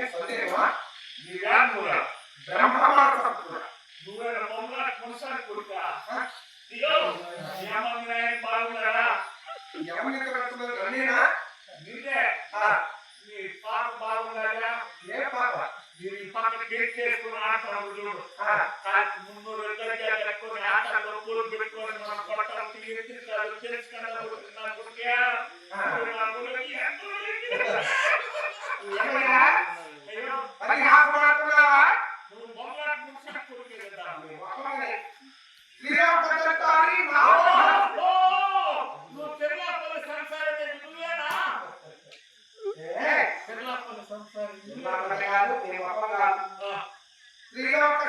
ನಿನಗೆ ಸಂದೇಹ ನಿರಾಮೂಲ ಬ್ರಹ್ಮವಾದ ಸಂಪೂರ್ಣ ನೂರ ಒಂಬತ್ತು ಪುರುಷನ ಕುರಿತ ఎవరికి పెడుతున్నారు అన్నీనా నిన్నే నీ పాప బాగుందా ఏ పాప? మీరు పాప కేక్ చేసుకుని ఆడతాను చూడు. మున్నూరు ఎక్కువ ఆటలు కూలు పెట్టుకోవాలి మన కొట్టడం తెలుసుకున్నాను సంసారకారి కాదు నేను అప్పగాను తిరిగి ఒక్క